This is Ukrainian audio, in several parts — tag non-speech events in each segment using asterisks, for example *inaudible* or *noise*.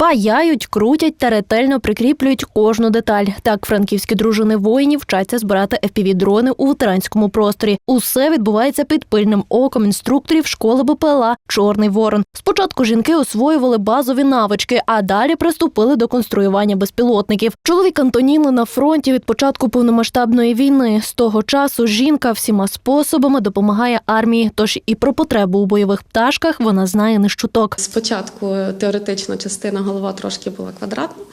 Паяють, крутять та ретельно прикріплюють кожну деталь. Так франківські дружини воїнів вчаться збирати FPV-дрони у ветеранському просторі. Усе відбувається під пильним оком інструкторів школи БПЛА Чорний Ворон. Спочатку жінки освоювали базові навички, а далі приступили до конструювання безпілотників. Чоловік Антоніни на фронті від початку повномасштабної війни. З того часу жінка всіма способами допомагає армії. Тож і про потребу у бойових пташках вона знає не щуток. Спочатку теоретична частина голова трошки була квадратна,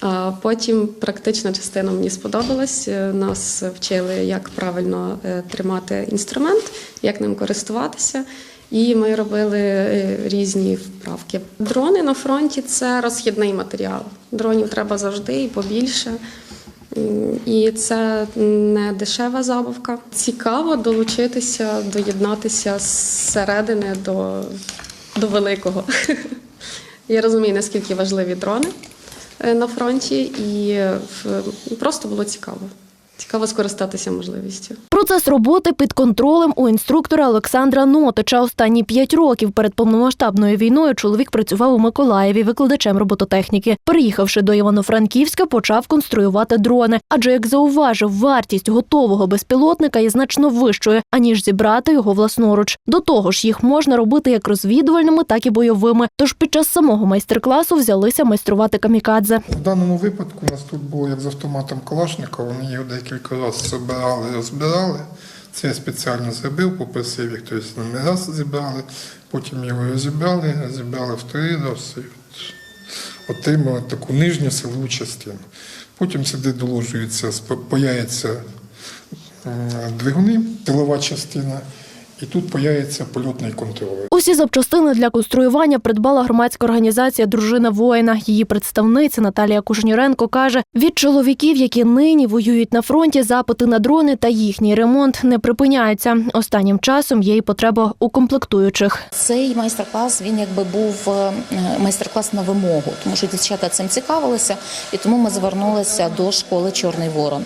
а потім практична частина мені сподобалась. Е, Нас вчили, як правильно е, тримати інструмент, як ним користуватися. І ми робили е, різні вправки. Дрони на фронті це розхідний матеріал. Дронів треба завжди і побільше. І це не дешева забавка. Цікаво долучитися, доєднатися зсередини до, до великого. *laughs* Я розумію, наскільки важливі дрони е, на фронті, і е, просто було цікаво. Цікаво скористатися можливістю. Процес роботи під контролем у інструктора Олександра Нотича. Останні п'ять років перед повномасштабною війною чоловік працював у Миколаєві викладачем робототехніки. Переїхавши до Івано-Франківська, почав конструювати дрони. Адже, як зауважив, вартість готового безпілотника є значно вищою, аніж зібрати його власноруч. До того ж, їх можна робити як розвідувальними, так і бойовими. Тож під час самого майстер-класу взялися майструвати камікадзе. В даному випадку у нас тут було як з автоматом Калашникова, вони його декілька разів збирали, розбирали. Це я спеціально зробив, попросив їх, тобто не раз зібрали, потім його розібрали, розібрали в три рази. От Отримали таку нижню силову частину. Потім сюди доложується, сп- двигуни, тилова частина, і тут появиться польотний контроль. Усі запчастини для конструювання придбала громадська організація Дружина воїна. Її представниця Наталія Кужніренко каже: від чоловіків, які нині воюють на фронті, запити на дрони та їхній ремонт не припиняються. Останнім часом є й потреба у комплектуючих. Цей майстер-клас він якби був е, майстер-клас на вимогу, тому що дівчата цим цікавилися, і тому ми звернулися до школи Чорний Ворон.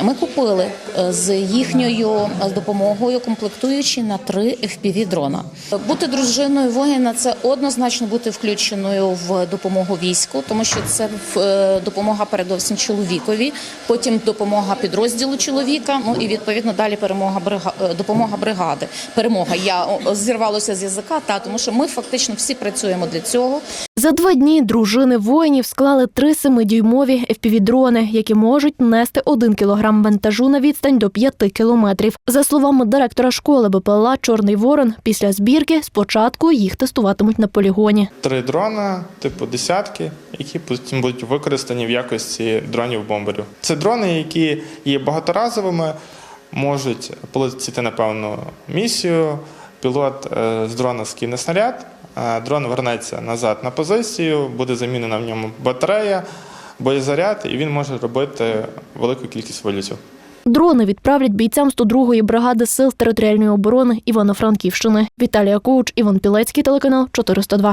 Ми купили е, з їхньою е, допомогою комплектуючі на три fpv дрона. Бути дружиною воїна це однозначно бути включеною в допомогу війську, тому що це е, допомога передовсім чоловікові, потім допомога підрозділу чоловіка. Ну і відповідно далі перемога брига... допомога бригади. Перемога. Я о, зірвалося з язика, та тому що ми фактично всі працюємо для цього. За два дні дружини воїнів склали три семидюймові FPV-дрони, які можуть нести один кілограм вантажу на відстань до п'яти кілометрів. За словами директора школи БПЛА Чорний Ворон, після збірки спочатку їх тестуватимуть на полігоні. Три дрона, типу десятки, які потім будуть використані в якості дронів-бомберів. Це дрони, які є багаторазовими, можуть полетіти на певну місію. Пілот е, з дрона скине снаряд, дрон вернеться назад на позицію, буде замінена в ньому батарея, боєзаряд, і він може робити велику кількість вилітів. Дрони відправлять бійцям 102-ї бригади сил територіальної оборони Івано-Франківщини. Віталія Коуч, Іван Пілецький, телеканал 402.